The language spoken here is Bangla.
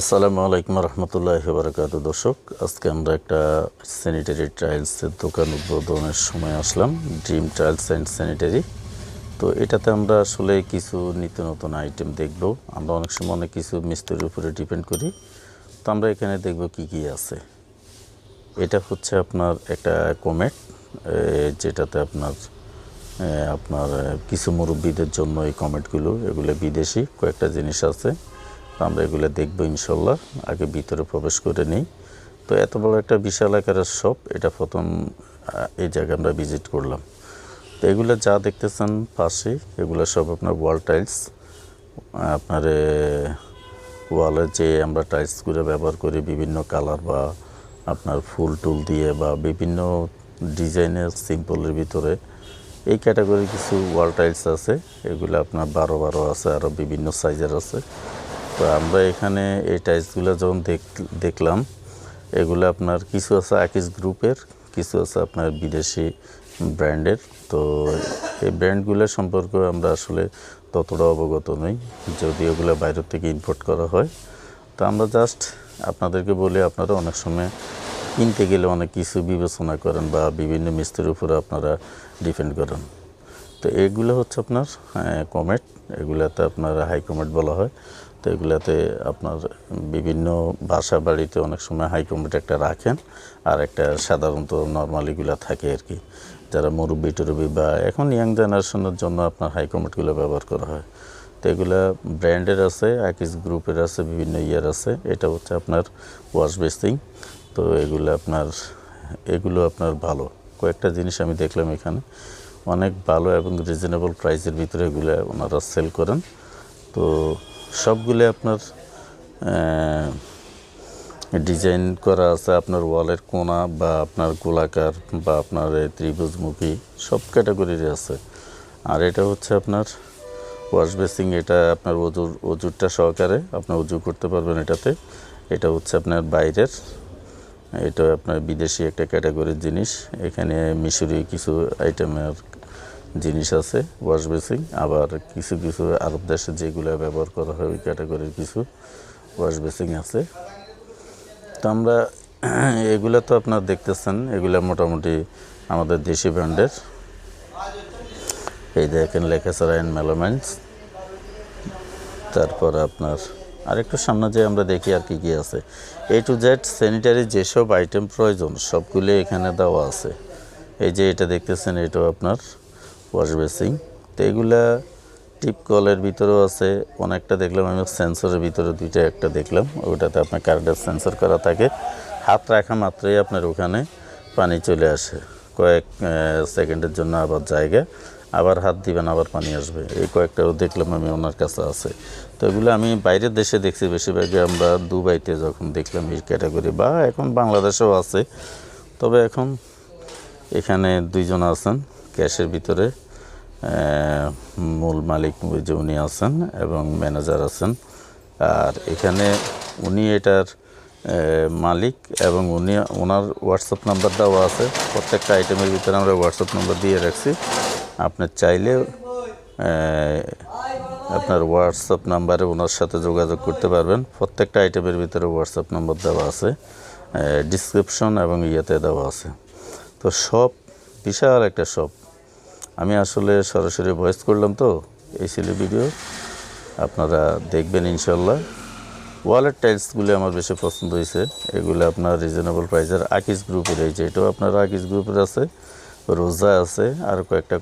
আসসালামু আলাইকুম রহমতুল্লাহ বারকাত দর্শক, আজকে আমরা একটা স্যানিটারি টাইলসের দোকান উদ্বোধনের সময় আসলাম ড্রিম টাইলস অ্যান্ড স্যানিটারি তো এটাতে আমরা আসলে কিছু নিত্য নতুন আইটেম দেখব। আমরা অনেক সময় অনেক কিছু মিস্ত্রির উপরে ডিপেন্ড করি। তো আমরা এখানে দেখব কি কি আছে। এটা হচ্ছে আপনার একটা কমেট যেটাতে আপনার আপনার কিছু মুরব্বীদের জন্য এই কমেটগুলো এগুলো বিদেশি, কয়েকটা জিনিস আছে। আমরা এগুলো দেখব ইনশাল্লাহ, আগে ভিতরে প্রবেশ করে নিই। তো এত বড় একটা বিশাল আকারের শপ এটা প্রথম এই জায়গায় আমরা ভিজিট করলাম। তো এগুলো যা দেখতেছেন পাশে, এগুলো সব আপনার ওয়াল টাইলস আপনার ওয়ালে যে আমরা টাইলসগুলো ব্যবহার করি, বিভিন্ন কালার বা আপনার ফুল টুল দিয়ে বা বিভিন্ন ডিজাইনের সিম্পলের ভিতরে, এই ক্যাটাগরি কিছু ওয়াল টাইলস আছে। এগুলো আপনার বারো বারো আছে আরও বিভিন্ন সাইজের আছে। তো আমরা এখানে এই টাইলসগুলো যখন দেখ- দেখলাম, এগুলো আপনার কিছু আছে আকিস গ্রুপের কিছু আছে আপনার বিদেশি ব্র্যান্ডের। তো এই ব্র্যান্ডগুলো সম্পর্কে আমরা আসলে ততটা অবগত নই, যদি ওগুলো বাইরের থেকে ইম্পোর্ট করা হয়। তো আমরা জাস্ট আপনাদেরকে বলি, আপনারা অনেক সময় কিনতে গেলে অনেক কিছু বিবেচনা করেন বা বিভিন্ন মিস্ত্রির উপরে আপনারা ডিপেন্ড করেন। তো এগুলো হচ্ছে আপনার কমেট এগুলাতে আপনার হাই কমেট বলা হয়। তো এগুলাতে আপনার বিভিন্ন বাসা বাড়িতে অনেক সময় হাই কমেট একটা রাখেন, আর একটা সাধারণত নর্মালিগুলো থাকে আর কি। যারা মুরব্বি টুরব্বি বা এখন ইয়াং জেনারেশনের জন্য আপনার হাই কমেটগুলো ব্যবহার করা হয়। তো এগুলা ব্র্যান্ডের আছে আকিস গ্রুপের আছে, বিভিন্ন ইয়ার আছে। এটা হচ্ছে আপনার ওয়াশ বেসিং তো এগুলো আপনার এগুলো আপনার ভালো। কয়েকটা জিনিস আমি দেখলাম এখানে। অনেক ভালো এবং রিজনেবল প্রাইসের ভিতরে এগুলো ওনারা সেল করেন। তো সবগুলো আপনার ডিজাইন করা আছে, আপনার ওয়ালের কোনা বা আপনার গোলাকার বা আপনার এই ত্রিভুজমুখী, সব ক্যাটাগরির আছে। আর এটা হচ্ছে আপনার ওয়াশ বেসিং এটা আপনার অজুর, অজুরটা সহকারে আপনার উজু করতে পারবেন এটাতে। এটা হচ্ছে আপনার বাইরের, এটা আপনার বিদেশি একটা ক্যাটাগরির জিনিস। এখানে মিশরি কিছু আইটেমের জিনিস আছে ওয়াশ বেসিং আবার কিছু কিছু আরব দেশে যেগুলো ব্যবহার করা হয় ওই ক্যাটাগরির কিছু ওয়াশ বেসিং আছে। তো আমরা এগুলো তো আপনার দেখতেছেন, এগুলো মোটামুটি আমাদের দেশি ব্র্যান্ডের। এই দেখেন লেখা সারায়ন মেলোমেন্টস। তারপর আপনার আরেকটু সামনে যে আমরা দেখি আর কি কি আছে। এ টু জেড স্যানিটারি যেসব আইটেম প্রয়োজন, সবগুলি এখানে দেওয়া আছে। এই যে এটা দেখতেছেন, এটাও আপনার ওয়াশ বেসিং তো এগুলা টিপ কলের ভিতরেও আছে। অনেকটা দেখলাম, আমি সেন্সরের ভিতরে দুইটা, একটা দেখলাম। ওটাতে আপনার কারেন্টের সেন্সর করা থাকে। হাত রাখা মাত্রই আপনার ওখানে পানি চলে আসে। কয়েক সেকেন্ডের জন্য আবার জায়গা। আবার হাত দিবেন, আবার পানি আসবে। এই কয়েকটাও দেখলাম আমি, ওনার কাছে আছে। তো এগুলো আমি বাইরের দেশে দেখছি। বেশিরভাগই আমরা দুবাইতে যখন দেখলাম এই ক্যাটাগরি, বা এখন বাংলাদেশেও আছে। তবে এখন এখানে দুইজন আছেন, ক্যাশের ভিতরে। মূল মালিক যে উনি আছেন এবং ম্যানেজার আছেন। আর এখানে উনি এটার মালিক এবং উনি, ওনার হোয়াটসঅ্যাপ নাম্বার দেওয়া আছে। প্রত্যেকটা আইটেমের ভিতরে আমরা হোয়াটসঅ্যাপ নাম্বার দিয়ে রাখছি। আপনার চাইলে আপনার হোয়াটসঅ্যাপ নাম্বারে ওনার সাথে যোগাযোগ করতে পারবেন। প্রত্যেকটা আইটেমের ভিতরে হোয়াটসঅ্যাপ নাম্বার দেওয়া আছে। ডিসক্রিপশন এবং ইয়েতে দেওয়া আছে। তো সব বিশাল একটা শপ আমি আসলে সরাসরি ভয়েস করলাম তো, এই ছিল ভিডিও আপনারা দেখবেন ইনশাল্লাহ ওয়ালেট টাইলসগুলি আমার বেশি পছন্দ হয়েছে। এগুলো আপনার রিজনেবল প্রাইসের আকিস গ্রুপের এই যে এটাও আপনার আকিস গ্রুপের আছে। রোজা আছে, আর কয়েকটা